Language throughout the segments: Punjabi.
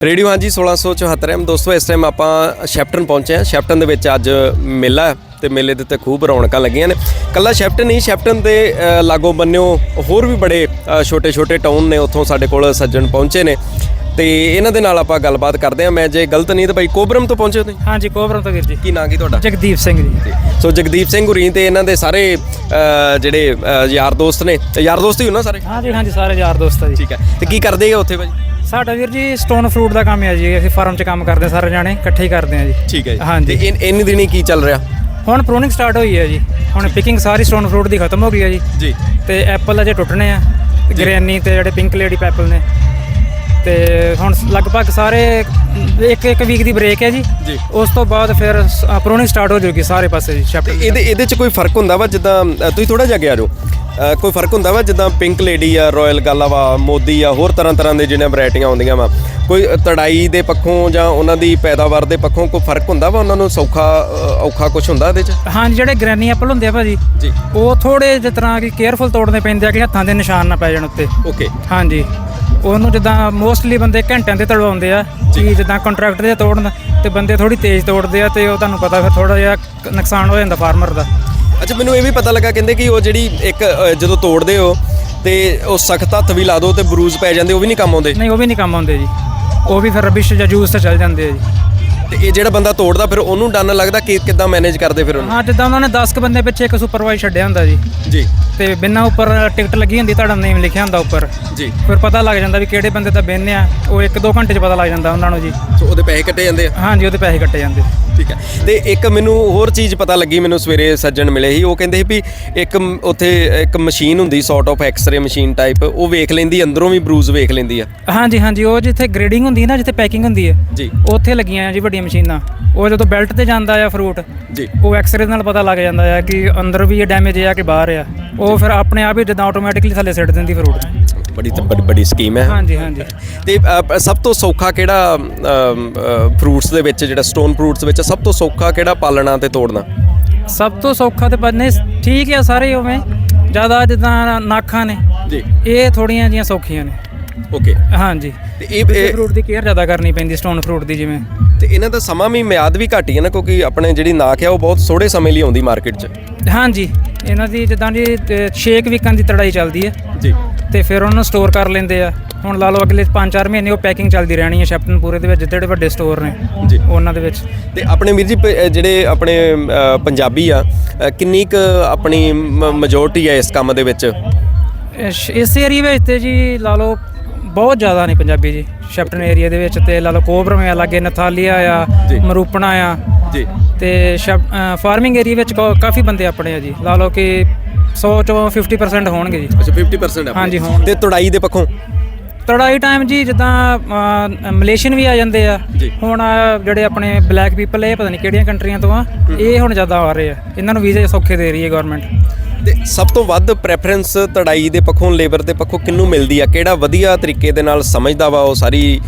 ਰੇਡੀਓ ਹਾਂਜੀ 1674 ਐਮ। ਦੋਸਤੋ ਇਸ ਟਾਈਮ ਆਪਾਂ ਸ਼ੈਪਟਨ ਪਹੁੰਚੇ ਹਾਂ। ਸ਼ੈਪਟਨ ਦੇ ਵਿੱਚ ਅੱਜ ਮੇਲਾ ਹੈ ਤੇ ਮੇਲੇ ਦੇ ਉੱਤੇ ਖੂਬ ਰੌਣਕਾਂ ਲੱਗੀਆਂ ਨੇ। ਕੱਲਾ ਸ਼ੈਪਟਨ ਨਹੀਂ ਸ਼ੈਪਟਨ ਦੇ ਲਾਗੋਂ ਬੰਨਿਓ ਹੋਰ ਵੀ ਬੜੇ ਛੋਟੇ ਛੋਟੇ ਟਾਊਨ ਨੇ ਉੱਥੋਂ ਸਾਡੇ ਕੋਲ ਸੱਜਣ ਪਹੁੰਚੇ ਨੇ। ਤੇ ਇਹਨਾਂ ਦੇ ਨਾਲ ਆਪਾਂ ਗੱਲਬਾਤ ਕਰਦੇ ਹਾਂ। ਮੈਂ ਜੇ ਗਲਤ ਨਹੀਂ ਤਾਂ ਭਾਈ ਕੋਬਰਮ ਤੋਂ ਪਹੁੰਚੇ ਤੁਸੀਂ? ਹਾਂਜੀ ਕੋਬਰਮ ਤੋਂ ਵੀਰ ਜੀ। ਕੀ ਨਾਂ ਕੀ ਤੁਹਾਡਾ? ਜਗਦੀਪ ਸਿੰਘ ਜੀ। ਸੋ ਜਗਦੀਪ ਸਿੰਘ ਹੁਰੀ ਤੇ ਇਹਨਾਂ ਦੇ ਸਾਰੇ ਜਿਹੜੇ ਯਾਰ ਦੋਸਤ ਨੇ। ਯਾਰ ਦੋਸਤ ਹੀ ਹੋ ਨਾ ਸਾਰੇ? ਹਾਂਜੀ ਹਾਂਜੀ ਸਾਰੇ ਯਾਰ ਦੋਸਤ ਆ ਜੀ। ਠੀਕ ਹੈ। ਤੇ ਕੀ ਕਰਦੇ ਆ ਉੱਥੇ ਭਾਈ? ਸਾਡਾ ਵੀਰ ਜੀ ਸਟੋਨ ਫਰੂਟ ਦਾ ਕੰਮ ਹੈ ਜੀ ਅਸੀਂ ਫਾਰਮ 'ਚ ਕੰਮ ਕਰਦੇ ਹਾਂ ਸਾਰੇ ਜਾਣੇ ਇਕੱਠੇ ਹੀ ਕਰਦੇ ਹਾਂ ਜੀ। ਠੀਕ ਹੈ ਜੀ। ਹਾਂਜੀ। ਤੇ ਇਨ- ਇੰਨੀ ਦਿਨੀ ਕੀ ਚੱਲ ਰਿਹਾ? ਹੁਣ ਪ੍ਰੂਨਿੰਗ ਸਟਾਰਟ ਹੋਈ ਹੈ ਜੀ। ਹੁਣ ਪਿਕਿੰਗ ਸਾਰੀ ਸਟੋਨ ਫਰੂਟ ਦੀ ਖਤਮ ਹੋ ਗਈ ਹੈ ਜੀ। ਜੀ। ਤੇ ਐਪਲ ਅਜੇ ਟੁੱਟਣੇ ਆ ਗ੍ਰੈਨੀ ਤੇ ਜਿਹੜੇ ਪਿੰਕ ਲੇਡੀ ਪੈਪਲ ਨੇ। ਤੇ ਹੁਣ ਲਗਭਗ ਸਾਰੇ ਇੱਕ ਇੱਕ ਵੀਕ ਦੀ ਬ੍ਰੇਕ ਹੈ ਜੀ। ਜੀ। ਉਸ ਤੋਂ ਬਾਅਦ ਫਿਰ ਪ੍ਰੂਨਿੰਗ ਸਟਾਰਟ ਹੋ ਜਾਊਗੀ ਸਾਰੇ ਪਾਸੇ ਜੀ ਤੇ ਚੈਪਟਰ ਇਹਦੇ ਇਹਦੇ ਚ ਕੋਈ ਫ਼ਰਕ ਹੁੰਦਾ ਵਾ? ਜਿੱਦਾਂ ਅ, ਤੁਸੀਂ ਥੋੜਾ ਜਿਹਾ ਗਿਆ ਜੋ ਕੋਈ ਫ਼ਰਕ ਹੁੰਦਾ ਵਾ ਜਿੱਦਾਂ ਪਿੰਕ ਲੇਡੀ ਆ ਰਾਇਲ ਗਾਲਾ ਵਾ ਮੋਦੀ ਆ ਹੋਰ ਤਰ੍ਹਾਂ ਤਰ੍ਹਾਂ ਦੇ ਜਿਹੜੀਆਂ ਵੈਰਾਈਟੀਆਂ ਆਉਂਦੀਆਂ ਵਾ? ਕੋਈ ਤੜਾਈ ਦੇ ਪੱਖੋਂ ਜਾਂ ਉਹਨਾਂ ਦੀ ਪੈਦਾਵਾਰ ਦੇ ਪੱਖੋਂ ਕੋਈ ਫ਼ਰਕ ਹੁੰਦਾ ਵਾ ਉਹਨਾਂ ਨੂੰ ਸੌਖਾ ਔਖਾ ਕੁਝ ਹੁੰਦਾ ਇਹਦੇ ਚ? ਹਾਂਜੀ ਜਿਹੜੇ ਗ੍ਰੈਨੀ ਐਪਲ ਹੁੰਦੇ ਆ ਭਾਜੀ ਜੀ। ਉਹ ਥੋੜੇ ਜਿਸ ਤਰ੍ਹਾਂ ਕਿ ਕੇਅਰਫੁਲ ਤੋੜਨੇ ਪੈਂਦੇ ਆ ਕਿ ਹੱਥਾਂ ਦੇ ਨਿਸ਼ਾਨ ਨਾ ਪੈ ਜਾਣ ਉੱਤੇ। ਓਕੇ ਹਾਂਜੀ। ਉਹਨੂੰ ਜਿੱਦਾਂ ਮੋਸਟਲੀ ਬੰਦੇ ਘੰਟਿਆਂ ਤੇ ਤੜਵਾਉਂਦੇ ਆ ਕਿ ਜਿੱਦਾਂ ਕੰਟਰੈਕਟ ਦੇ ਤੋੜਨ ਤੇ ਬੰਦੇ ਥੋੜੀ ਤੇਜ਼ ਤੋੜਦੇ ਆ ਤੇ ਉਹ ਤੁਹਾਨੂੰ ਪਤਾ ਫਿਰ ਥੋੜਾ ਜਿਹਾ ਨੁਕਸਾਨ ਹੋ ਜਾਂਦਾ ਫਾਰਮਰ ਦਾ। ਅੱਛਾ ਮੈਨੂੰ ਇਹ ਵੀ ਪਤਾ ਲੱਗਾ ਕਹਿੰਦੇ ਕਿ ਉਹ ਜਿਹੜੀ ਇੱਕ ਅ, ਜਦੋਂ ਤੋੜਦੇ ਹੋ ਤੇ ਉਹ ਸਖਤ ਹੱਥ ਵੀ ਲਾ ਦੋ ਤੇ ਬਰੂਜ਼ ਪੈ ਜਾਂਦੇ ਉਹ ਵੀ ਨਹੀਂ ਕੰਮ ਆਉਂਦੇ? ਨਹੀਂ ਉਹ ਵੀ ਨਹੀਂ ਕੰਮ ਆਉਂਦੇ ਜੀ। ਉਹ ਵੀ ਫਿਰ ਰਬਿਸ਼ ਜਾਂ ਜੂਸ ਤੇ ਚੱਲ ਜਾਂਦੇ ਆ ਜੀ। ਤੇ ਇਹ ਜਿਹੜਾ ਬੰਦਾ ਤੋੜਦਾ ਫਿਰ ਉਹਨੂੰ ਡਨ ਲੱਗਦਾ ਕਿ ਕਿੱਦਾਂ ਮੈਨੇਜ ਕਰਦੇ ਫਿਰ ਉਹਨੂੰ? ਹਾਂ ਜਿੱਦਾਂ ਉਹਨਾਂ ਨੇ 10 ਕ ਬੰਦੇ ਪਿੱਛੇ ਇੱਕ ਸੁਪਰਵਾਈਜ਼ ਛੱਡਿਆ ਹੁੰਦਾ ਜੀ। ਜੀ। ਤੇ ਬਿਨਾਂ ਉੱਪਰ ਟਿਕਟ ਲੱਗੀ ਹੁੰਦੀ ਤੁਹਾਡਾ ਨੇਮ ਲਿਖਿਆ ਹੁੰਦਾ ਉੱਪਰ। ਜੀ। ਫਿਰ ਪਤਾ ਲੱਗ ਜਾਂਦਾ ਵੀ ਕਿਹੜੇ ਬੰਦੇ ਤਾਂ ਬਹਿੰਦੇ ਆ ਉਹ 1-2 ਘੰਟੇ 'ਚ ਪਤਾ ਲੱਗ ਜਾਂਦਾ ਉਹਨਾਂ ਨੂੰ ਜੀ। ਸੋ ਉਹਦੇ ਪੈਸੇ ਕੱਟੇ ਜਾਂਦੇ ਆ? ਹਾਂਜੀ ਉਹਦੇ ਪੈਸੇ ਕੱਟੇ ਜਾਂਦੇ। ਠੀਕ ਹੈ। ਤੇ ਇੱਕ ਮੈਨੂੰ ਹੋਰ ਚੀਜ਼ ਪਤਾ ਲੱਗੀ ਮੈਨੂੰ ਸਵੇਰੇ ਸੱਜਣ ਮਿਲੇ ਸੀ ਉਹ ਕਹਿੰਦੇ ਸੀ ਵੀ ਇੱਕ ਉੱਥੇ ਇੱਕ ਮਸ਼ੀਨ ਹੁੰਦੀ sort of X-ray machine type ਉਹ ਵੇਖ ਲੈਂਦੀ ਅੰਦਰੋਂ ਵੀ ਬਰੂਜ਼ ਵੇਖ ਲੈਂਦੀ ਆ। ਹਾਂਜੀ ਹਾਂਜੀ ਉਹ ਜਿੱਥੇ ਗ੍ਰੇਡਿੰਗ ਹੁੰਦੀ ਹੈ ਨਾ ਜਿੱਥੇ ਪੈਕਿੰਗ ਹੁੰਦੀ ਹੈ ਜੀ। ਉੱਥੇ ਲੱਗੀਆਂ ਜੀ ਵੱਡੀਆਂ ਮਸ਼ੀਨਾਂ। ਉਹ ਜਦੋਂ ਬੈਲਟ ਤੇ ਜਾਂਦਾ ਆ ਫਰੂਟ ਜੀ। ਉਹ ਐਕਸ-ਰੇ ਨਾਲ ਪਤਾ ਲੱਗ ਜਾਂਦਾ ਆ ਕਿ ਅੰਦਰ ਵੀ ਇਹ ਡੈਮੇਜ ਆ ਕਿ ਬਾਹਰ ਆ। ਉਹ ਫਿਰ ਆਪਣੇ ਆਪ ਹੀ ਜਿੱਦਾਂ ਆਟੋਮੈਟਿਕਲੀ ਥੱਲੇ ਸਿੱਟ ਦਿੰਦੀ ਫਰੂਟ ਬੜੀ ਬੜੀ ਬੜੀ ਸਕੀਮ ਹੈ। ਹਾਂਜੀ ਹਾਂਜੀ। ਤੇ ਅ, ਸਭ ਤੋਂ ਸੌਖਾ ਕਿਹੜਾ ਫਰੂਟਸ ਦੇ ਵਿੱਚ ਜਿਹੜਾ ਸਟੋਨ ਫਰੂਟਸ ਵਿੱਚ ਸਭ ਤੋਂ ਸੌਖਾ ਕਿਹੜਾ ਪਾਲਣਾ ਤੇ ਤੋੜਨਾ? ਸਭ ਤੋਂ ਸੌਖਾ ਤੇ ਬੰਨੇ ਠੀਕ ਆ ਸਾਰੇ ਉਵੇਂ। ਜ਼ਿਆਦਾ ਜਿੱਦਾਂ ਨਾਖਾਂ ਨੇ। ਜੀ। ਇਹ ਥੋੜੀਆਂ ਜੀਆਂ ਸੌਖੀਆਂ ਨੇ। ਓਕੇ ਹਾਂਜੀ। ਤੇ ਇਹ ਇਹ- ਫਰੂਟ ਦੀ ਕੇਅਰ ਜ਼ਿਆਦਾ ਕਰਨੀ ਪੈਂਦੀ ਸਟੋਨ ਫਰੂਟ ਦੀ ਜਿਵੇਂ। ਤੇ ਇਹਨਾਂ ਦਾ ਸਮਾਂ ਵੀ ਮਿਆਦ ਵੀ ਘੱਟ ਹੀ ਹੈ ਨਾ ਕਿਉਂਕਿ ਆਪਣੇ ਜਿਹੜੀ ਨਾਕ ਆ ਉਹ ਬਹੁਤ ਥੋੜੇ ਸਮੇਂ ਲਈ ਆਉਂਦੀ ਮਾਰਕੀਟ 'ਚ। ਹਾਂਜੀ ਇਹਨਾਂ ਦੀ ਜਿੱਦਾਂ ਦੀ 6 ਵੀਕਾਂ ਦੀ ਤੜਾਈ ਚੱਲਦੀ ਹੈ। ਜੀ। ਤੇ ਫਿਰ ਉਹਨਾਂ ਨੂੰ ਸਟੋਰ ਕਰ ਲੈਂਦੇ ਆ। ਹੁਣ ਲਾ ਲਓ ਅਗਲੇ 5-4 ਮਹੀਨੇ ਉਹ ਪੈਕਿੰਗ ਚੱਲਦੀ ਰਹਿਣੀ ਹੈ ਸ਼ੈਪਟਨ ਪੂਰੇ ਦੇ ਵਿੱਚ ਜਿਹੜੇ ਵੱਡੇ ਸਟੋਰ ਨੇ ਜੀ। ਉਹਨਾਂ ਦੇ ਵਿੱਚ। ਤੇ ਆਪਣੇ ਵੀਰ ਜੀ ਜਿਹੜੇ ਆਪਣੇ ਪੰਜਾਬੀ ਆ ਕਿੰਨੀ ਕੁ ਆਪਣੀ ਮੈਜੋਰਟੀ ਆ ਇਸ ਕੰਮ ਦੇ ਵਿੱਚ? ਇਸ ਏਰੀਆ ਵਿੱਚ ਤੇ ਜੀ ਲਾ ਲਓ ਬਹੁਤ ਜ਼ਿਆਦਾ ਨੇ ਪੰਜਾਬੀ ਜੀ ਸ਼ੈਪਟਨ ਏਰੀਆ ਦੇ ਵਿੱਚ ਤੇ ਲਾ ਲਓ ਕੋਬਰਮ ਆ ਲਾਗੇ ਨਥਾਲੀਆ ਆ। ਮਰੂਪਣਾ ਆ ਜੀ ਤੇ ਫਾਰਮਿੰਗ ਏਰੀਆ ਵਿੱਚ ਕਾਫੀ ਬੰਦੇ ਆਪਣੇ ਆ ਜੀ ਲਾ ਲਓ ਕਿ 100 ਚੋਂ 50% ਹੋਣਗੇ ਜੀ ਅੱਛਾ 50% ਆਪਣੇ। ਹਾਂਜੀ, ਹੋਣ। ਤੇ ਤੁੜਾਈ ਦੇ ਪੱਖੋਂ ਤੜਾਈ ਟਾਈਮ ਜੀ ਜਿੱਦਾਂ ਮਲੇਸ਼ੀਅਨ ਵੀ ਆ ਜਾਂਦੇ ਆ। ਹੁਣ ਜਿਹੜੇ ਆਪਣੇ ਬਲੈਕ ਪੀਪਲ ਇਹ ਪਤਾ ਨਹੀਂ ਕਿਹੜੀਆਂ ਕੰਟਰੀਆਂ ਤੋਂ ਆ ਇਹ ਹੁਣ ਜ਼ਿਆਦਾ ਆ ਰਹੇ ਆ ਇਹਨਾਂ ਨੂੰ ਵੀਜ਼ੇ ਸੌਖੇ ਦੇ ਰਹੀ ਹੈ ਗਵਰਨਮੈਂਟ ਤੇ ਸਭ ਤੋਂ ਵੱਧ ਪ੍ਰੈਫਰੈਂਸ ਤੜਾਈ ਦੇ ਪੱਖੋਂ ਲੇਬਰ ਦੇ ਪੱਖੋਂ ਕਿੰਨੂੰ ਮਿਲਦੀ ਆ? ਕਿਹੜਾ ਵਧੀਆ ਤਰੀਕੇ ਦੇ ਨਾਲ ਸਮਝਦਾ ਵਾ ਉਹ ਸਾਰੀ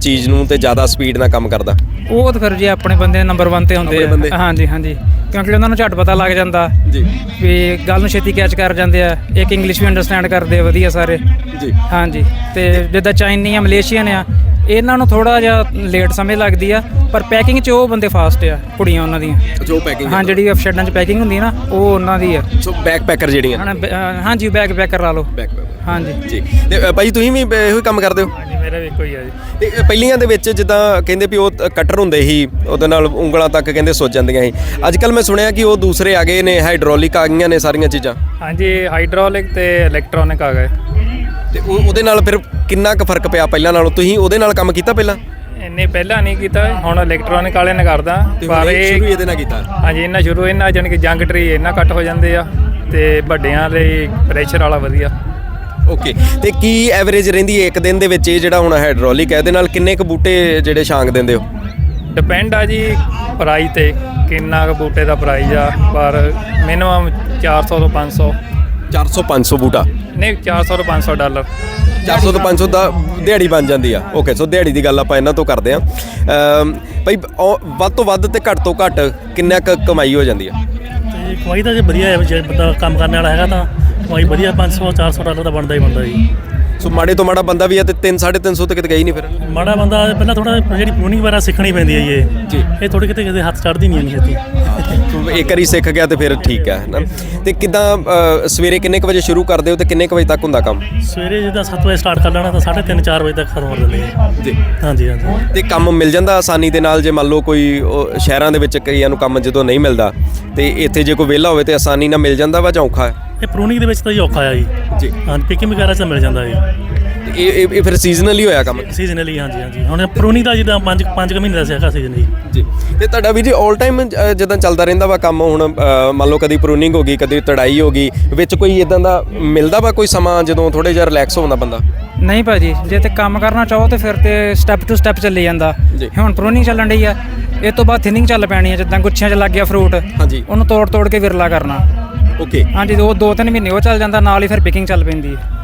ਚੀਜ਼ ਨੂੰ ਤੇ ਜ਼ਿਆਦਾ ਸਪੀਡ ਨਾਲ ਕੰਮ ਕਰਦਾ? ਉਹ ਤਾਂ ਫਿਰ ਜੀ ਆਪਣੇ ਬੰਦੇ ਨੰਬਰ 1 ਤੇ ਹੁੰਦੇ। ਆ। ਹਾਂਜੀ ਹਾਂਜੀ। ਕਿਉਂਕਿ ਉਹਨਾਂ ਨੂੰ ਝਟ ਪਤਾ ਲੱਗ ਜਾਂਦਾ ਜੀ। ਵੀ ਗੱਲ ਨੂੰ ਛੇਤੀ ਕੈਚ ਕਰ ਜਾਂਦੇ ਆ। ਇੱਕ ਇੰਗਲਿਸ਼ ਵੀ ਅੰਡਰਸਟੈਂਡ ਕਰਦੇ ਆ ਵਧੀਆ ਸਾਰੇ। ਜੀ। ਹਾਂਜੀ। ਤੇ ਜਿੱਦਾਂ ਚਾਈਨੀ ਆ ਮਲੇਸ਼ੀਅਨ ਆ ਇਹਨਾਂ ਨੂੰ ਥੋੜਾ ਜਿਹਾ ਲੇਟ ਸਮਝ ਲੱਗਦੀ ਆ ਪਰ ਪੈਕਿੰਗ 'ਚ ਉਹ ਬੰਦੇ ਫਾਸਟ ਆ ਕੁੜੀਆਂ ਉਹਨਾਂ ਦੀਆਂ। ਜੋ ਪੈਕਿੰਗ ਹਾਂ ਜਿਹੜੀ ਸ਼ੈਡਾਂ 'ਚ ਪੈਕਿੰਗ ਹੁੰਦੀ ਹੈ ਨਾ ਉਹ ਉਹਨਾਂ ਦੀ ਆ। ਸੋ ਬੈਕ ਪੈਕਰ ਜਿਹੜੀਆਂ। ਹਣਾ ਬ- ਅਹ ਹਾਂਜੀ ਬੈਗ ਪੈਕਰ ਲਾ ਲਓ। ਬੈਕ ਹਾਂਜੀ। ਜੀ। ਤੇ ਅ, ਭਾਈ ਤੁਸੀਂ ਵੀ ਇਹੋ ਹੀ ਕੰਮ ਕਰਦੇ ਹੋ? ਹਾਂਜੀ ਮੇਰਾ ਵੀ ਕੋਈ ਆ ਜੀ। ਤੇ ਅ, ਪਹਿਲੀਆਂ ਦੇ ਵਿੱਚ ਜਿੱਦਾਂ ਕਹਿੰਦੇ ਵੀ ਉਹ ਤ- ਕਟਰ ਹੁੰਦੇ ਸੀ ਉਹਦੇ ਨਾਲ ਉਂਗਲਾਂ ਤੱਕ ਕਹਿੰਦੇ ਸੁੱਜ ਜਾਂਦੀਆਂ ਸੀ। ਅੱਜ ਕੱਲ ਮੈਂ ਸੁਣਿਆ ਕਿ ਉਹ ਦੂਸਰੇ ਆ ਗਏ ਨੇ ਹਾਈਡ੍ਰੋਲਿਕ ਆ ਗਈਆਂ ਨੇ ਸਾਰੀਆਂ ਚੀਜ਼ਾਂ। ਹਾਂਜੀ ਹਾਈਡ੍ਰੋਲਿਕ ਤੇ ਇਲੈਕਟ੍ਰੋਨਿਕ ਆ ਗਏ। ਤੇ ਉਹ ਉਹਦੇ ਨਾਲ ਫਿਰ ਕਿੰਨਾ ਕੁ ਫ਼ਰਕ ਪਿਆ ਪਹਿਲਾਂ ਨਾਲੋਂ? ਤੁਸੀਂ ਉਹਦੇ ਨਾਲ ਕੰਮ ਕੀਤਾ ਪਹਿਲਾਂ? ਇੰਨੇ ਪਹਿਲਾਂ ਨਹੀਂ ਕੀਤਾ ਹੁਣ ਇਲੈਕਟ੍ਰੋਨਿਕ ਵਾਲੇ ਨੇ ਕਰਦਾ। ਪਰ ਸ਼ੁਰੂ ਇਹ ਇਹਦੇ ਨਾਲ ਕੀਤਾ? ਹਾਂਜੀ ਇਹਨਾਂ ਸ਼ੁਰੂ ਇਹਨਾਂ ਜਾਣੀ ਕਿ ਜੰਗ ਟਰੀ ਇਹਨਾਂ ਕੱਟ ਹੋ ਜਾਂਦੇ ਆ ਤੇ ਵੱਡਿਆਂ ਲਈ ਪ੍ਰੈਸ਼ਰ ਵਾਲਾ ਵਧੀਆ। ਓਕੇ ਤੇ ਕੀ ਐਵਰੇਜ ਰਹਿੰਦੀ ਹੈ ਇੱਕ ਦਿਨ ਦੇ ਵਿੱਚ? ਇਹ ਜਿਹੜਾ ਹੁਣ ਹਾਈਡ੍ਰੋਲਿਕ ਹੈ ਇਹਦੇ ਨਾਲ ਕਿੰਨੇ ਕੁ ਬੂਟੇ ਜਿਹੜੇ ਛਾਂਗ ਦਿੰਦੇ ਹੋ? ਡਿਪੈਂਡ ਆ ਜੀ ਪ੍ਰਾਈਸ ਤੇ ਕਿੰਨਾ ਕੁ ਬੂਟੇ ਦਾ ਪ੍ਰਾਈਸ ਆ ਪਰ ਮਿਨੀਮਮ 400 ਤੋਂ 500 400 500 ਬੂਟਾ? ਨਹੀਂ 400 ਤੋਂ 500 ਡਾਲਰ। 400 ਤੋਂ 500 ਦਾ ਦਿਹਾੜੀ ਬਣ ਜਾਂਦੀ ਆ। ਓਕੇ ਸੋ ਦਿਹਾੜੀ ਦੀ ਗੱਲ ਆਪਾਂ ਇਹਨਾਂ ਤੋਂ ਕਰਦੇ ਆ ਭਾਈ ਉਹ ਵੱਧ ਤੋਂ ਵੱਧ ਤੇ ਘੱਟ ਤੋਂ ਘੱਟ ਕਿੰਨਾ ਕੁ ਕਮਾਈ ਹੋ ਜਾਂਦੀ ਆ? ਤੇ ਕਮਾਈ ਤਾਂ ਜੇ ਵਧੀਆ ਹੈ, ਜੇ ਬੰਦਾ ਕੰਮ ਕਰਨ ਵਾਲਾ ਹੈਗਾ ਤਾਂ ਕਮਾਈ ਵਧੀਆ 500 400 ਡਾਲਰ ਦਾ ਬਣਦਾ ਹੀ ਬਣਦਾ ਜੀ। ਸੋ ਮਾੜੇ ਤੋਂ ਮਾੜਾ ਬੰਦਾ ਵੀ ਆ ਤੇ 3 350 ਤੇ ਕਿਤੇ ਗਈ ਨਹੀਂ ਫਿਰ। ਮਾੜਾ ਬੰਦਾ ਪਹਿਲਾਂ ਥੋੜਾ ਜਿਹੜੀ ਪ੍ਰੂਨਿੰਗ ਵਗੈਰਾ ਸਿੱਖਣੀ ਪੈਂਦੀ ਹੈ ਜੀ ਇਹ। ਜੀ। ਇਹ ਥੋੜੀ ਕਿਤੇ ਕਿਤੇ ਹੱਥ ਚੜਦੀ ਨਹੀਂ ਹੈ ਛੇਤੀ। ਸੋ ਇੱਕ ਵਾਰੀ ਸਿੱਖ ਗਿਆ ਤੇ ਫਿਰ ਠੀਕ ਹੈ ਨਾ ਤੇ ਕਿਦਾਂ ਸਵੇਰੇ ਕਿੰਨੇ ਕੁ ਵਜੇ ਸ਼ੁਰੂ ਕਰਦੇ ਹੋ ਤੇ ਕਿੰਨੇ ਕੁ ਵਜੇ ਤੱਕ ਹੁੰਦਾ ਕੰਮ? ਸਵੇਰੇ ਜਿੱਦਾਂ 7 ਵਜੇ ਸਟਾਰਟ ਕਰ ਲੈਣਾ ਤਾਂ 3:30 4 ਵਜੇ ਤੱਕ ਖਤਮ ਕਰ ਦਿੰਦੇ ਆ ਜੀ। ਹਾਂਜੀ ਹਾਂਜੀ। ਤੇ ਕੰਮ ਮਿਲ ਜਾਂਦਾ ਆਸਾਨੀ ਦੇ ਨਾਲ ਜੇ ਮੰਨ ਲਓ ਕੋਈ ਉਹ ਸ਼ਹਿਰਾਂ ਦੇ ਵਿੱਚ ਕਈਆਂ ਨੂੰ ਕੰਮ ਜਦੋਂ ਨਹੀਂ ਮਿਲਦਾ ਤੇ ਇੱਥੇ ਜੇ ਕੋਈ ਵਿਹਲਾ ਹੋਵੇ ਤੇ ਆਸਾਨੀ ਨਾਲ ਮਿਲ ਜਾਂਦਾ ਵਾ ਜਾਂ ਔਖਾ ਹੈ? ਇਹ ਪ੍ਰੂਨਿੰਗ ਦੇ ਵਿੱਚ ਤਾਂ ਜੀ ਔਖਾ ਆ ਜੀ। ਜੀ। ਹਾਂ ਪਿਕਿੰਗ ਵਗੈਰਾ 'ਚ ਮਿਲ ਜਾਂਦਾ ਜੀ। ਤੇ ਇਹ ਇਹ- ਇਹ ਫਿਰ ਸੀਜ਼ਨਲੀ ਹੋਇਆ ਕੰਮ? ਸੀਜ਼ਨਲੀ ਹਾਂਜੀ ਹਾਂਜੀ। ਹੁਣ ਪ੍ਰੂਨਿੰਗ ਦਾ ਜਿੱਦਾਂ 5 5 ਮਹੀਨੇ ਦਾ ਸਿਆਖਾ ਸੀਜ਼ਨ ਜੀ। ਜੀ। ਤੇ ਤੁਹਾਡਾ ਵੀ ਜੀ 올 ਟਾਈਮ ਜਦੋਂ ਚੱਲਦਾ ਰਹਿੰਦਾ ਵਾ ਕੰਮ ਹੁਣ ਅ, ਮੰਨ ਲਓ ਕਦੀ ਪ੍ਰੂਨਿੰਗ ਹੋ ਗਈ ਕਦੀ ਤੜਾਈ ਹੋ ਗਈ ਵਿੱਚ ਕੋਈ ਇਦਾਂ ਦਾ ਮਿਲਦਾ ਵਾ ਕੋਈ ਸਮਾਂ ਜਦੋਂ ਥੋੜੇ ਜਿਹਾ ਰਿਲੈਕਸ ਹੁੰਦਾ ਬੰਦਾ? ਨਹੀਂ ਭਾਜੀ ਜੇ ਤੇ ਕੰਮ ਕਰਨਾ ਚਾਹੋ ਤੇ ਫਿਰ ਤੇ ਸਟੈਪ ਟੂ ਸਟੈਪ ਚੱਲੀ ਜਾਂਦਾ। ਜੀ। ਹੁਣ ਪ੍ਰੂਨਿੰਗ ਚੱਲਣ ਡਈ ਆ ਇਹ ਤੋਂ ਬਾਅਦ ਥਿਨਿੰਗ ਚੱਲ ਪੈਣੀ ਹੈ ਜਿੱਦਾਂ ਗੁੱਛਿਆਂ 'ਚ ਲੱਗ ਗਿਆ ਫਰੂਟ ਹਾਂਜੀ। ਉਹਨੂੰ ਤੋੜ ਤੋੜ ਕੇ ਵਿਰਲਾ ਕਰਨਾ। ਓਕੇ ਹਾਂਜੀ ਉਹ ਦੋ ਤਿੰਨ ਮਹੀਨੇ ਉਹ ਚੱਲ ਜਾਂਦਾ ਨਾਲ ਹੀ ਫਿਰ ਪਿਕਿੰਗ ਚੱਲ ਪੈਂਦੀ ਹੈ।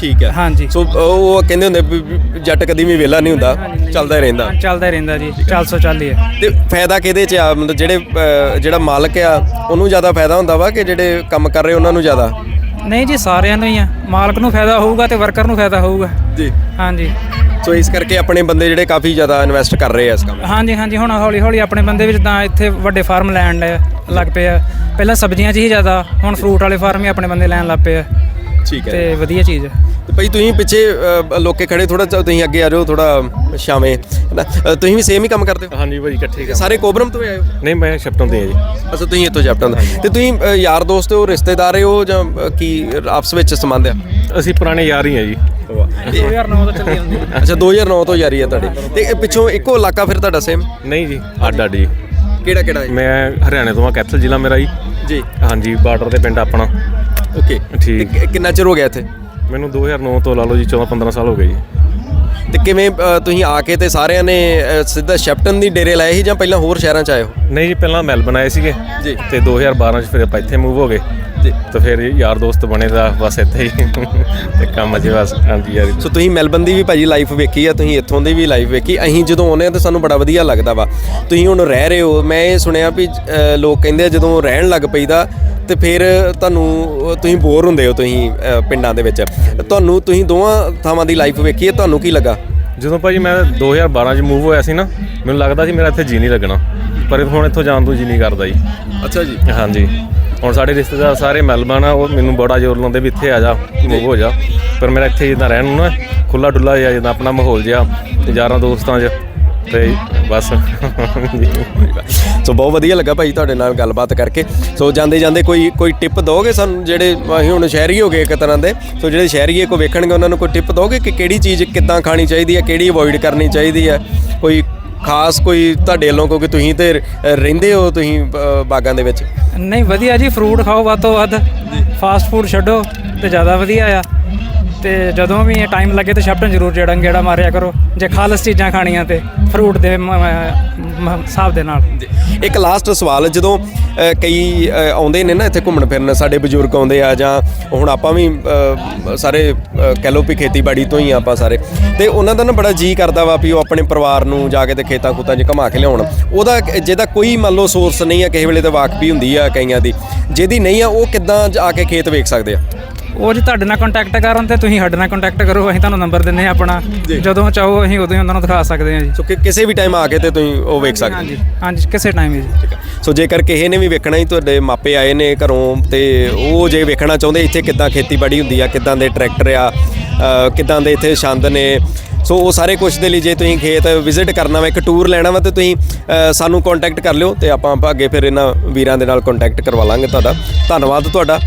ਠੀਕ ਹੈ। ਹਾਂਜੀ। ਸੋ ਉਹ ਕਹਿੰਦੇ ਹੁੰਦੇ ਵੀ- ਵੀ ਜੱਟ ਕਦੀ ਵੀ ਵਿਹਲਾ ਨਹੀਂ ਹੁੰਦਾ ਚੱਲਦਾ ਹੀ ਰਹਿੰਦਾ। ਚੱਲਦਾ ਹੀ ਰਹਿੰਦਾ ਜੀ ਚੱਲ ਸੋ ਚੱਲ ਹੀ ਹੈ। ਤੇ ਫਾਇਦਾ ਕਿਹਦੇ ਚ ਆ? ਮਤਲਬ ਜਿਹੜੇ ਅ, ਜਿਹੜਾ ਮਾਲਕ ਆ ਉਹਨੂੰ ਜ਼ਿਆਦਾ ਫਾਇਦਾ ਹੁੰਦਾ ਵਾ ਕਿ ਜਿਹੜੇ ਕੰਮ ਕਰ ਰਹੇ ਉਹਨਾਂ ਨੂੰ ਜ਼ਿਆਦਾ? ਨਹੀਂ ਜੀ ਸਾਰਿਆਂ ਨੂੰ ਹੀ ਆ। ਮਾਲਕ ਨੂੰ ਫਾਇਦਾ ਹੋਊਗਾ ਤੇ ਵਰਕਰ ਨੂੰ ਫਾਇਦਾ ਹੋਊਗਾ। ਜੀ। ਹਾਂਜੀ। ਸੋ ਇਸ ਕਰਕੇ ਆਪਣੇ ਬੰਦੇ ਜਿਹੜੇ ਕਾਫੀ ਜ਼ਿਆਦਾ ਇਨਵੈਸਟ ਕਰ ਰਹੇ ਆ ਇਸ ਕੰਮ ਹਾਂਜੀ ਹਾਂਜੀ ਹੁਣ ਹੌਲੀ ਹੌਲੀ ਆਪਣੇ ਬੰਦੇ ਵੀ ਜਿੱਦਾਂ ਇੱਥੇ ਵੱਡੇ ਫਾਰਮ ਲੈਣ ਲ- ਲੱਗ ਪਏ ਆ। ਪਹਿਲਾਂ ਸਬਜ਼ੀਆਂ 'ਚ ਹੀ ਜ਼ਿਆਦਾ ਹੁਣ ਫਰੂਟ ਵਾਲੇ ਫਾਰਮ ਹੀ ਆਪਣੇ ਬੰਦੇ ਲੈਣ ਲੱਗ ਪਏ ਆ। ਠੀਕ ਤੇ ਵਧੀਆ ਚੀਜ਼ ਹੈ ਤੇ ਭਾਈ ਤੁਸੀਂ ਪਿੱਛੇ ਅ, ਲੋਕੇ ਖੜੇ ਥੋੜਾ ਤੁਸੀਂ ਅੱਗੇ ਆ ਜਾਓ ਥੋੜਾ ਛਾਵੇਂ ਹੈਨਾ? ਅ, ਤੁਸੀਂ ਵੀ ਸੇਮ ਹੀ ਕੰਮ ਕਰਦੇ ਹੋ? ਹਾਂਜੀ ਭਾਜੀ ਇਕੱਠੇ ਕੰਮ ਸਾਰੇ ਕੋਬਰਮ ਤੋਂ ਹੀ ਆਏ ਹੋ? ਨਹੀਂ ਮੈਂ ਸ਼ਿਫਟਨ ਤੇ ਆ ਜੀ। ਅੱਛਾ ਤੁਸੀਂ ਇੱਥੋਂ ਜੈਪਟਨ ਦਾ ਤੇ ਤੁਸੀਂ ਅ, ਯਾਰ ਦੋਸਤ ਹੋ ਰਿਸ਼ਤੇਦਾਰ ਹੋ ਜਾਂ ਅ, ਕੀ ਆਪਸ ਵਿੱਚ ਸੰਬੰਧ ਆ? ਅਸੀਂ ਪੁਰਾਣੇ ਯਾਰ ਹੀ ਆ ਜੀ। 2009 ਤੋਂ ਚੱਲੀ ਜਾਂਦੀ ਅੱਛਾ 2009 ਤੋਂ ਯਾਰੀ ਆ ਤੁਹਾਡੀ। ਤੇ ਇਹ ਪਿੱਛੋਂ ਇੱਕੋ ਇਲਾਕਾ ਫਿਰ ਤੁਹਾਡਾ ਸੇਮ ਨਹੀਂ ਜੀ ਅੱਡ ਅੱਡ ਜੀ। ਕਿਹੜਾ ਕਿਹੜਾ ਹੈ ਮੈਂ ਹਰਿਆਣੇ ਤੋਂ ਆ ਕੈਥਲ ਜ਼ਿਲ੍ਹਾ ਮੇਰਾ ਜੀ। ਜੀ। ਹਾਂਜੀ ਬਾਰਡਰ ਤੇ ਪਿੰਡ ਆਪਣਾ। ਓਕੇ। ਠੀਕ। ਕਿੰਨਾ ਚਿਰ ਹੋ ਗਿਆ ਇੱਥੇ? ਮੈਨੂੰ 2009 ਤੋਂ ਲਾ ਲਓ ਜੀ 14 15 ਸਾਲ ਹੋ ਗਏ ਜੀ। ਤੇ ਕਿਵੇਂ ਅ, ਤੁਸੀਂ ਆ ਕੇ ਤੇ ਸਾਰਿਆਂ ਨੇ ਅ, ਸਿੱਧਾ ਸ਼ੈਪਟਨ ਦੀ ਡੇਰੇ ਲਾਏ ਸੀ ਜਾਂ ਪਹਿਲਾਂ ਹੋਰ ਸ਼ਹਿਰਾਂ ਚ ਆਏ ਹੋ? ਨਹੀਂ ਜੀ ਪਹਿਲਾਂ ਮੈਲਬਨ ਆਏ ਸੀਗੇ ਜੀ। ਤੇ 2012 ਚ ਫਿਰ ਆਪਾਂ ਇੱਥੇ ਮੂਵ ਹੋ ਗਏ। ਜੀ। ਤੇ ਫਿਰ ਯਾਰ ਦੋਸਤ ਬਣੇ ਦਾ ਬਸ ਇੱਥੇ ਹੀ। ਤੇ ਕੰਮ ਅਜੇ ਬਸ ਹਾਂਜੀ ਯਾਰ ਸੋ ਤੁਸੀਂ ਮੈਲਬਨ ਦੀ ਵੀ ਭਾਜੀ ਲਾਈਫ ਵੇਖੀ ਆ ਤੁਸੀਂ ਇੱਥੋਂ ਦੀ ਵੀ ਲਾਈਫ ਵੇਖੀ। ਅਸੀਂ ਜਦੋਂ ਆਉਂਦੇ ਆ ਤਾਂ ਸਾਨੂੰ ਬੜਾ ਵਧੀਆ ਲੱਗਦਾ ਵਾ। ਤੁਸੀਂ ਹੁਣ ਰਹਿ ਰਹੇ ਹੋ ਮੈਂ ਇਹ ਸੁਣਿਆ ਵੀ ਅ, ਲੋਕ ਕਹਿੰਦੇ ਆ ਜਦੋਂ ਰਹਿਣ ਲੱਗ ਪਈਦਾ ਤੇ ਫਿਰ ਤੁਹਾਨੂੰ ਤੁਸੀਂ ਬੋਰ ਹੁੰਦੇ ਹੋ ਤੁਸੀਂ ਅ, ਪਿੰਡਾਂ ਦੇ ਵਿੱਚ। ਤੁਹਾਨੂੰ ਤੁਸੀਂ ਦੋਵਾਂ ਥਾਵਾਂ ਦੀ ਲਾਈਫ ਵੇਖੀ ਹੈ ਤੁਹਾਨੂੰ ਕੀ ਲੱਗਾ? ਜਦੋਂ ਭਾਜੀ ਮੈਂ 2012 ਚ ਮੂਵ ਹੋਇਆ ਸੀ ਨਾ ਮੈਨੂੰ ਲੱਗਦਾ ਸੀ ਮੇਰਾ ਇੱਥੇ ਜੀ ਨਹੀਂ ਲੱਗਣਾ। ਪਰ ਹੁਣ ਇੱਥੋਂ ਜਾਣ ਤੋਂ ਜੀ ਨਹੀਂ ਕਰਦਾ ਜੀ। ਅੱਛਾ ਜੀ। ਹਾਂਜੀ। ਹੁਣ ਸਾਡੇ ਰਿਸ਼ਤੇਦਾਰ ਸਾਰੇ ਮੈਲਬਨ ਆ ਉਹ ਮੈਨੂੰ ਬੜਾ ਜ਼ੋਰ ਲਾਉਂਦੇ ਵੀ ਇੱਥੇ ਆ ਜਾ ਮੂਵ ਹੋ ਜਾ। ਪਰ ਮੇਰਾ ਇੱਥੇ ਜਿੱਦਾਂ ਰਹਿਣ ਨੂੰ ਨਾ ਖੁੱਲਾ ਡੁੱਲਾ ਜਿਹਾ ਜਿੱਦਾਂ ਆਪਣਾ ਮਾਹੌਲ ਜਿਹਾ ਤੇ ਯਾਰਾਂ ਦੋਸਤਾਂ 'ਚ ਤੇ ਬਸ। ਸੋ ਬਹੁਤ ਵਧੀਆ ਲੱਗਾ ਭਾਈ ਤੁਹਾਡੇ ਨਾਲ ਗੱਲਬਾਤ ਕਰਕੇ। ਸੋ ਜਾਂਦੇ ਜਾਂਦੇ ਕੋਈ ਕੋਈ ਟਿਪ ਦੋਗੇ ਸਾਨੂੰ ਜਿਹੜੇ ਅਸੀਂ ਹੁਣ ਸ਼ਹਿਰੀ ਹੋ ਗਏ ਇੱਕ ਤਰ੍ਹਾਂ ਦੇ? ਸੋ ਜਿਹੜੇ ਸ਼ਹਿਰੀਏ ਕੋ ਵੇਖਣਗੇ ਉਹਨਾਂ ਨੂੰ ਕੋਈ ਟਿਪ ਦੋਗੇ ਕਿ ਕਿਹੜੀ ਚੀਜ਼ ਕਿੱਦਾਂ ਖਾਣੀ ਚਾਹੀਦੀ ਹੈ ਕਿਹੜੀ ਅਵੋਇਡ ਕਰਨੀ ਚਾਹੀਦੀ ਹੈ? ਕੋਈ ਖਾਸ ਕੋਈ ਤੁਹਾਡੇ ਵੱਲੋਂ ਕਿਉਂਕਿ ਤੁਸੀਂ ਤੇ ਰਹਿੰਦੇ ਹੋ ਤੁਸੀਂ ਬਾਗਾਂ ਦੇ ਵਿੱਚ। ਨਹੀਂ ਵਧੀਆ ਜੀ ਫਰੂਟ ਖਾਓ ਵੱਧ ਤੋਂ ਵੱਧ। ਫਾਸਟ ਫੂਡ ਛੱਡੋ ਤੇ ਜ਼ਿਆਦਾ ਵਧੀਆ ਆ। ਤੇ ਜਦੋਂ ਵੀ ਟਾਈਮ ਲੱਗੇ ਤੇ ਸ਼ੈਪਟਨ ਜ਼ਰੂਰ ਜਿਹੜਾ ਗੇੜਾ ਮਾਰਿਆ ਕਰੋ। ਜੇ ਖਾਲਸ ਚੀਜ਼ਾਂ ਖਾਣੀਆਂ ਤੇ ਫਰੂਟ ਦੇ ਹਿਸਾਬ ਦੇ ਨਾਲ। ਇੱਕ ਲਾਸਟ ਸਵਾਲ, ਜਦੋਂ ਕਈ ਆਉਂਦੇ ਨੇ ਨਾ ਇੱਥੇ ਘੁੰਮਣ ਫਿਰਨ, ਸਾਡੇ ਬਜ਼ੁਰਗ ਆਉਂਦੇ ਆ ਜਾਂ ਹੁਣ ਆਪਾਂ ਵੀ ਸਾਰੇ ਕਹਿ ਲਓ ਵੀ ਖੇਤੀਬਾੜੀ ਤੋਂ ਹੀ ਆ ਆਪਾਂ ਸਾਰੇ, ਤੇ ਉਹਨਾਂ ਦਾ ਨਾ ਬੜਾ ਜੀ ਕਰਦਾ ਵਾ ਵੀ ਉਹ ਆਪਣੇ ਪਰਿਵਾਰ ਨੂੰ ਜਾ ਕੇ ਤੇ ਖੇਤਾਂ ਖੂਤਾਂ 'ਚ ਘੁਮਾ ਕੇ ਲਿਆਉਣ। ਉਹਦਾ, ਜਿਹਦਾ ਕੋਈ ਮੰਨ ਲਓ ਸੋਰਸ ਨਹੀਂ ਆ, ਕਿਸੇ ਵੇਲੇ ਤੇ ਵਾਕਫੀ ਹੁੰਦੀ ਆ ਕਈਆਂ ਦੀ, ਜਿਹਦੀ ਨਹੀਂ ਆ, ਉਹ ਕਿੱਦਾਂ ਆ ਕੇ ਖੇਤ ਵੇਖ ਸਕਦੇ ਆ? ਉਹ ਜੀ ਤੁਹਾਡੇ ਨਾਲ ਕੰਟੈਕਟ ਕਰਨ ਤੇ ਤੁਸੀਂ ਸਾਡੇ ਨਾਲ ਕੰਟੈਕਟ ਕਰੋ ਅਸੀਂ ਤੁਹਾਨੂੰ ਨੰਬਰ ਦਿੰਨੇ ਆ ਆਪਣਾ। ਜਦੋਂ ਚਾਹੋ ਅਸੀਂ ਉਦੋਂ ਹੀ ਉਹਨਾਂ ਨੂੰ ਦਿਖਾ ਸਕਦੇ ਹਾਂ ਜੀ। ਸੋ ਕਿ ਕਿਸੇ ਵੀ ਟਾਈਮ ਆ ਕੇ ਤੇ ਤੁਸੀਂ ਉਹ ਵੇਖ ਸਕਦੇ ਹਾਂਜੀ ਹਾਂਜੀ ਕਿਸੇ ਟਾਈਮ ਜੀ। ਸੋ ਜੇਕਰ ਕਿਸੇ ਨੇ ਵੀ ਵੇਖਣਾ ਹੀ ਤੁਹਾਡੇ ਮਾਪੇ ਆਏ ਨੇ ਘਰੋਂ ਤੇ ਉਹ ਜੇ ਵੇਖਣਾ ਚਾਹੁੰਦੇ ਇੱਥੇ ਕਿੱਦਾਂ ਖੇਤੀਬਾੜੀ ਹੁੰਦੀ ਆ ਕਿੱਦਾਂ ਦੇ ਟਰੈਕਟਰ ਆ ਕਿੱਦਾਂ ਦੇ ਇੱਥੇ ਛੰਦ ਨੇ। ਸੋ ਉਹ ਸਾਰੇ ਕੁਝ ਦੇ ਲਈ ਜੇ ਤੁਸੀਂ ਖੇਤ ਵਿਜ਼ਿਟ ਕਰਨਾ ਵਾ ਇੱਕ ਟੂਰ ਲੈਣਾ ਵਾ ਤੇ ਤੁਸੀਂ ਸਾਨੂੰ ਕੰਟੈਕਟ ਕਰ ਲਿਓ ਤੇ ਆਪਾਂ ਅੱਗੇ ਫਿਰ ਇਹਨਾਂ ਵੀਰਾਂ ਦੇ ਨਾਲ ਕੰਟੈਕਟ ਕਰਵਾ ਲਾਂਗੇ ਤੁਹਾਡਾ। ਧੰਨਵਾਦ ਤੁਹਾਡਾ।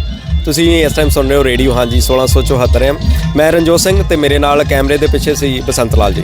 ਤੁਸੀਂ ਇਸ ਟਾਈਮ ਸੁਣ ਰਹੇ ਹੋ ਰੇਡੀਓ, ਹਾਂਜੀ 1674 ਐਮ ਮੈਂ ਰਣਜੋਤ ਸਿੰਘ ਤੇ ਮੇਰੇ ਨਾਲ ਕੈਮਰੇ ਦੇ ਪਿੱਛੇ ਸੀ ਬਸੰਤ ਲਾਲ ਜੀ।